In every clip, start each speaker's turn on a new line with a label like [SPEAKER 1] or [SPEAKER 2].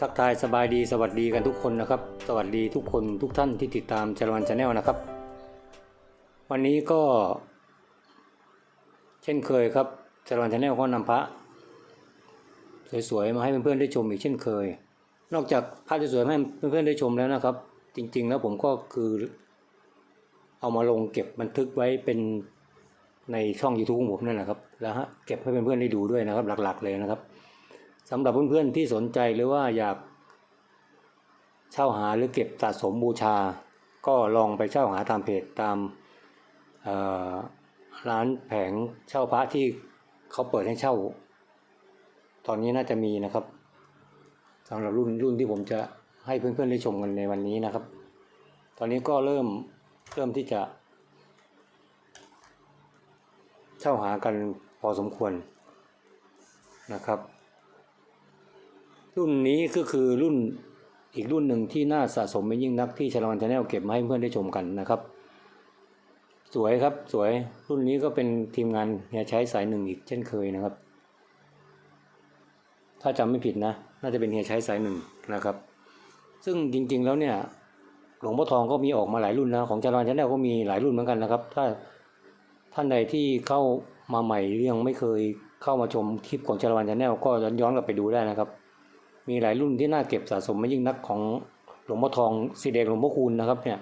[SPEAKER 1] ทักทายสบายดีสวัสดีกันทุกคนนะครับ สวัสดีทุกคนทุกท่านที่ติดตามจารวันชาแนลนะครับ วันนี้ก็ เช่นเคยครับจารวันชาแนลก็นำพระสวยๆมาให้เพื่อนๆได้ชมอีกเช่นเคย นอกจากภาพสวยๆให้เพื่อนๆได้ชมแล้วนะครับ จริงๆแล้วผมก็คือ เอามาลงเก็บบันทึกไว้เป็นในช่อง YouTube ของผมนั่นแหละครับแล้วฮะเก็บให้เพื่อนๆได้ดูด้วยนะครับ หลัก ๆ เลยนะครับ สำหรับเพื่อนๆที่สนใจหรือว่าอยากเช่าหาหรือเก็บสะสมบูชา ก็ลองไปเช่าหาตามเพจตามร้านแผงเช่าพระที่เขาเปิดให้เช่า ตอนนี้น่าจะมีนะครับสำหรับรุ่นรุ่นที่ผมจะให้เพื่อนๆได้ชมกันในวันนี้นะครับ ตอนนี้ก็เริ่มเริ่มที่จะ เช่าหากันพอสมควรนะครับ รุ่นนี้ก็คือรุ่นอีกรุ่นหนึ่งที่น่าสะสมเป็นยิ่งนักที่ชาลวันชาแนลเก็บมาให้เพื่อนได้ชมกันนะครับ สวยครับสวยรุ่นนี้ก็เป็นทีมงานเฮียใช้สายหนึ่งอีกเช่นเคยนะครับ ถ้าจำไม่ผิดนะ น่าจะเป็นเฮียใช้สายหนึ่งนะครับ ซึ่งจริงๆแล้วเนี่ยหลวงพ่อทองก็มีออกมาหลายรุ่นนะของจารวันชาแนลก็มีหลายรุ่นเหมือนกันนะครับ ถ้าท่านใดที่เข้ามาใหม่หรือยังไม่เคยเข้ามาชมคลิปของจารวันชาแนลก็ย้อนกลับไปดูได้นะครับ มีหลายรุ่นที่น่าเก็บสะสมไม่ยิ่งนักของหลวงพ่อทองสีแดงหลวงพ่อคูณนะครับเนี่ย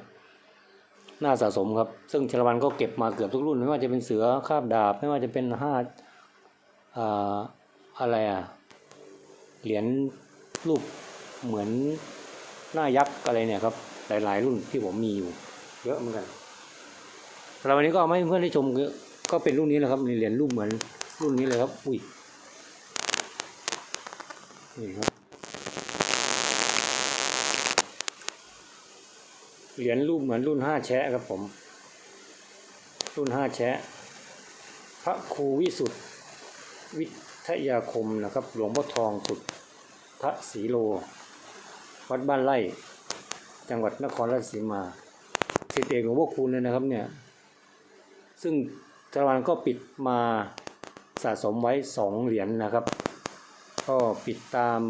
[SPEAKER 1] น่าสะสมครับ ซึ่งชาลวันก็เก็บมาเกือบทุกรุ่น ไม่ว่าจะเป็นเสือคาบดาบ ไม่ว่าจะเป็นห้าอ่าอะไรอะ เหรียญรูปเหมือนหน้ายักษ์อะไรเนี่ยครับ หลายๆ รุ่นที่ผมมีอยู่เยอะเหมือนกันสำหรับวันนี้ก็เอามาให้เพื่อนได้ชมก็เป็นรุ่นนี้แหละครับเหรียญรูปเหมือนรุ่นนี้เลยครับ อุ้ยนี่ครับ เหรียญรูปเหมือนรุ่นห้าแชะครับผม รุ่นห้าแชะ พระครูวิสุทธิวิทยาคมนะครับ หลวงพ่อทองสุดพระศรีโล วัดบ้านไร่ จังหวัดนครราชสีมาสิทธิเอกหลวงพ่อคูณเลยนะครับเนี่ย ซึ่งจารวันก็ปิดมาสะสมไว้สองเหรียญนะครับ ก็ปิดตาม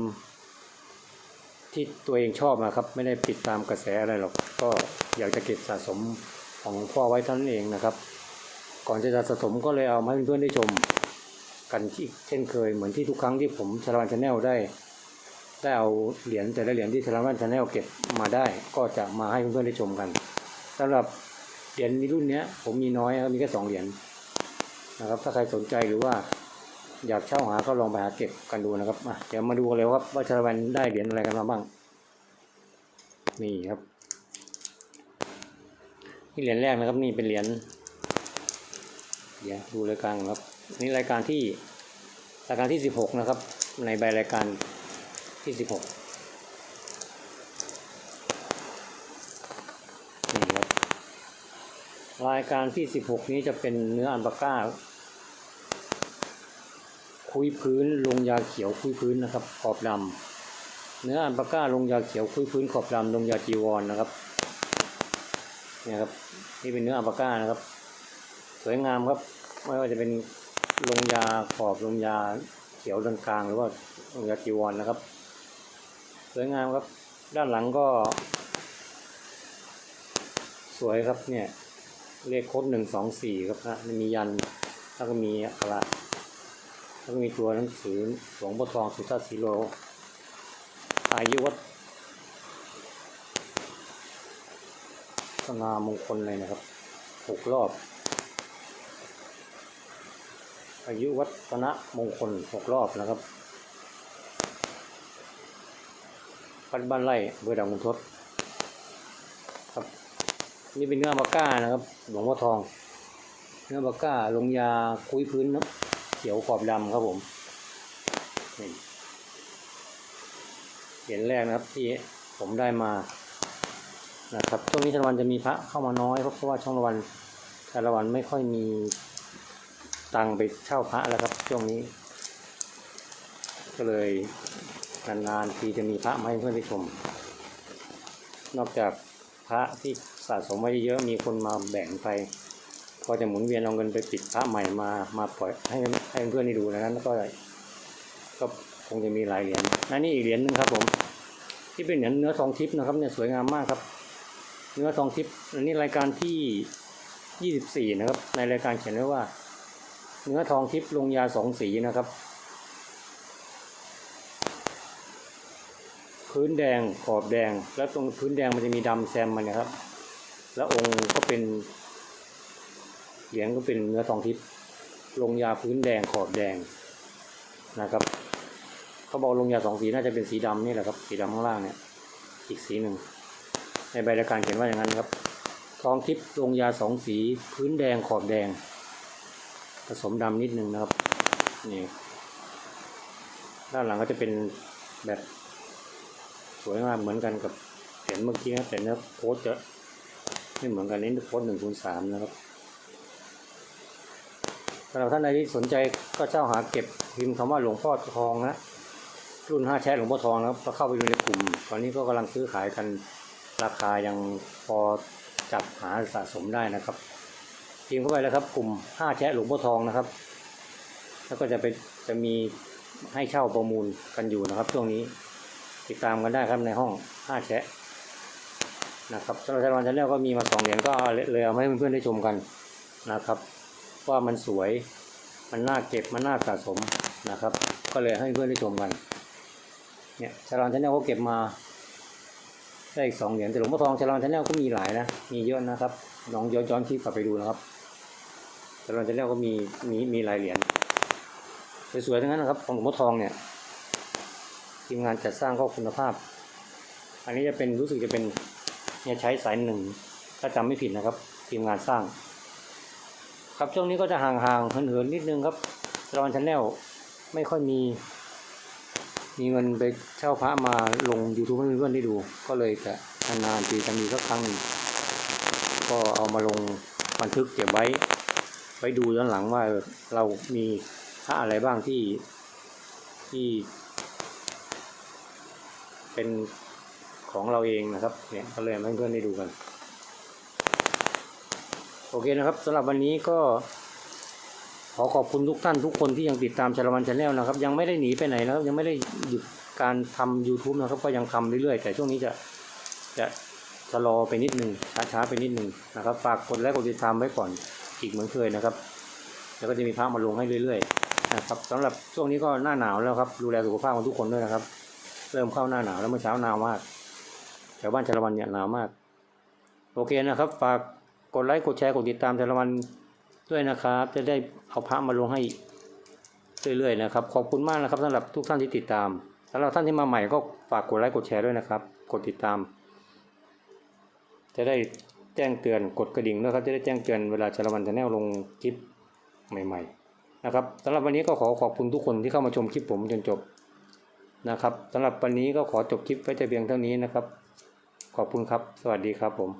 [SPEAKER 1] ที่ตัวเองชอบนะครับ ไม่ได้ปิดตามกระแสอะไรหรอก ก็อยากจะเก็บสะสมของพ่อไว้เท่านั้นเองนะครับ ก่อนจะสะสมก็เลยเอามาให้เพื่อนๆได้ชมกันที่เช่นเคยเหมือนที่ทุกครั้งที่ผมชาลวันชาแนลได้ ได้เอาเหรียญแต่ละเหรียญที่ชาลวันชาแนลเก็บมาได้ ก็จะมาให้เพื่อนๆได้ชมกันสำหรับเหรียญรุ่นเนี้ยผมมีน้อยครับมีแค่สองเหรียญนะครับ ถ้าใครสนใจหรือว่า อยากเช่าหาก็ลองไปหาเก็บกันดูนะครับเดี๋ยวมาดูกันเลยครับว่าชาละวันได้เหรียญอะไรกันมาบ้าง นี่ครับนี่เหรียญแรกนะครับ นี่เป็นเหรียญเดี๋ยวดูรายการครับ นี่รายการที่รายการที่สิบหกนะครับ ในใบรายการที่สิบหกนี่ครับรายการที่สิบหกนี้จะเป็นเนื้ออัลปาก้า คุยพื้นลงยาเขียวคุยพื้นนะครับ ขอบดำเนื้ออันปาก้าลงยาเขียวคุยพื้นขอบดำลงยาจีวรนะครับเนี่ยครับนี่เป็นเนื้ออันปาก้านะครับ สวยงามครับ ไม่ว่าจะเป็นลงยาขอบลงยาเขียวตรงกลาง หรือว่าลงยาจีวรนะครับ สวยงามครับ ด้านหลังก็ สวยครับเนี่ยเลขโค้ดหนึ่งสองสี่ครับนะมียันแล้วก็มีอักขระ แล้วมีตัวหนังสือหลวงพ่อทองสุทธาสีโล อายุวัดสงามงคลเลยนะครับหกรอบ อายุวัฒนมงคลหกรอบนะครับวัดบ้านไร่เบอร์ดังมุนทศครับ นี่เป็นเนื้อปาก้านะครับ หลวงพ่อทอง เนื้อปากก้าลงยาคุยพื้นนะ เขียวขอบดำครับผมเหรียญแรกนะครับที่ผมได้มานะครับช่วงนี้ชาละวันจะมีพระเข้ามาน้อย เพราะว่าช่องละวันชาละวันไม่ค่อยมีตังไปเช่าพระแล้วครับช่วงนี้ ก็เลยนานๆทีจะมีพระมาให้เพื่อนได้ชม นอกจากพระที่สะสมไว้เยอะมีคนมาแบ่งไป ก็จะหมุนเวียนเอาเงินไปปิดพระใหม่มามาปล่อยให้ให้เพื่อนๆได้ดูนะนั้นแล้วก็ก็คงจะมีหลายเหรียญอันนี้อีกเหรียญหนึ่งครับผม ที่เป็นเหรียญเนื้อทองทิพย์นะครับเนี่ยสวยงามมากครับ เนื้อทองทิพย์อันนี้รายการที่ 24 นะครับ ในรายการเขียนไว้ว่า เนื้อทองทิพย์ลงยาสองสีนะครับ พื้นแดงขอบแดง แล้วตรงพื้นแดงมันจะมีดำแซมมันนะครับ แล้วองค์ก็เป็น เหรียญก็เป็นเนื้อทองทิพย์ลงยาพื้นแดงขอบแดงนะครับเขาบอกลงยาสองสีน่าจะเป็นสีดำนี่แหละครับ สีดำข้างล่างเนี่ย อีกสีหนึ่งในใบรายการเขียนว่าอย่างนั้นครับ ทองทิพย์ลงยาสองสีพื้นแดงขอบแดง ผสมดำนิดนึงนะครับนี่ด้านหลังก็จะเป็นแบบสวยงามเหมือนกันกับเหรียญเมื่อกี้นะแต่เนื้อโพสจะไม่เหมือนกันนี่โพสหนึ่งคูณสามนะครับ สำหรับท่านใดที่สนใจก็เจ้าหาเก็บพิมพ์คำว่าหลวงพ่อทองนะรุ่นห้าแชร์หลวงพ่อทองนะครับก็เข้าไปดูในกลุ่ม ตอนนี้ก็กำลังซื้อขายกันราคายังพอจับหาสะสมได้นะครับพิมพ์เข้าไปแล้วครับ กลุ่มห้าแชร์หลวงพ่อทองนะครับ แล้วก็จะไปจะมีให้เช่าประมูลกันอยู่นะครับช่วงนี้ติดตามกันได้ครับในห้องห้าแชะนะครับสำหรับชาลวันชาแนลก็มีมาสองเหรียญก็เลยเอามาให้เพื่อนๆได้ชมกันนะครับ ว่ามันสวย มันน่าเก็บ มันน่าสะสมนะครับ ก็เลยให้เพื่อนได้ชมกัน เนี่ยชาลอนชาแนลก็เก็บมาได้อีกสองเหรียญแต่หลวงพ่อทองชาลอนชาแนลก็มีหลายนะ มีเยอะนะครับลองย้อนย้อนคลิปกลับไปดูนะครับชาลอนชาแนลก็มีมีมีหลายเหรียญสวยๆทั้งนั้นนะครับของหลวงพ่อทองเนี่ยทีมงานจัดสร้างก็คุณภาพ อันนี้จะเป็นรู้สึกจะเป็นเนี่ยใช้สายหนึ่งถ้าจำไม่ผิดนะครับ ทีมงานสร้าง ครับช่วงนี้ก็จะห่างๆเหินๆนิดนึงครับรอนชันแนลไม่ค่อยมี มีเงินไปเช่าพระมาลง YouTube ให้เพื่อนๆได้ดู ก็เลยจะนานๆทีจะมีสักครั้งนึงก็เอามาลงบันทึกเก็บไว้ ไว้ดูย้อนหลังว่าเออเรามีพระอะไรบ้างที่ที่ เป็นของเราเองนะครับเนี่ยก็เลยให้เพื่อนๆได้ดูกัน โอเคนะครับสำหรับวันนี้ก็ขอขอบคุณทุกท่านทุกคนที่ยังติดตามชาลวันชาแนลนะครับ ยังไม่ได้หนีไปไหนนะครับ ยังไม่ได้หยุดการทำ YouTube นะครับก็ยังทำเรื่อยๆ แต่ช่วงนี้จะจะชะลอไปนิดหนึ่งช้าๆไปนิดหนึ่งนะครับฝากกดไลค์กดติดตามไว้ก่อนอีกเหมือนเคยนะครับ แล้วก็จะมีพระมาลงให้เรื่อยๆนะครับสำหรับช่วงนี้ก็หน้าหนาวแล้วครับดูแลสุขภาพของทุกคนด้วยนะครับ เริ่มเข้าหน้าหนาวแล้วเมื่อเช้าหนาวมากแถวบ้านชาลวันเนี่ยหนาวมาก โอเคนะครับฝาก กดไลค์กดแชร์กดติดตามชาละวันด้วยนะครับ จะได้เอาพระมาลงให้เรื่อยๆนะครับ ขอบคุณมากนะครับสำหรับทุกท่านที่ติดตามสำหรับท่านที่มาใหม่ก็ฝากกดไลค์กดแชร์ด้วยนะครับ กดติดตาม จะได้แจ้งเตือนกดกระดิ่งด้วยครับ จะได้แจ้งเตือนเวลาชาละวันจะแนลลงคลิปใหม่ๆนะครับสำหรับวันนี้ก็ขอขอบคุณทุกคนที่เข้ามาชมคลิปผมจนจบนะครับสำหรับวันนี้ก็ขอจบคลิปไว้แต่เพียงเท่านี้นะครับ ขอบคุณครับ สวัสดีครับผม